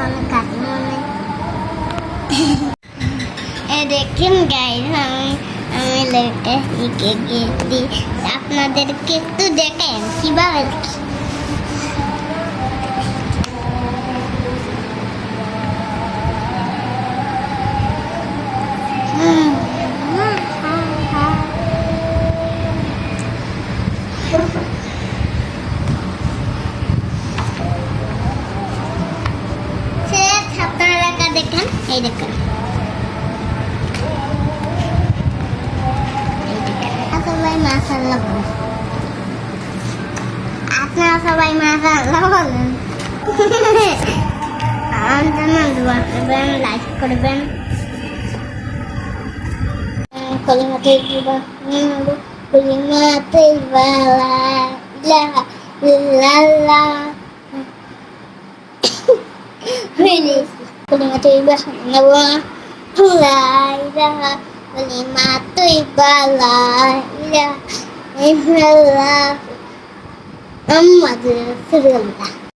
অনেক দেখুন গাইজ আমি আমি লেটে শিখে গিয়েছি আপনাদেরকে একটু দেখেন কীভাবে দেখেন এই দেখেন। আপনারা সবাই মাসাল্লাহ বলেন। লাইক করবেন কলিমাতে কলিমাতে ইল্লাল্লাহ। কালিমাতুল বাহান্না লা ইলাহা কালিমাতুল বালা ইলাহা ইল্লাল্লাহ মুহাম্মাদুর রাসূলুল্লাহ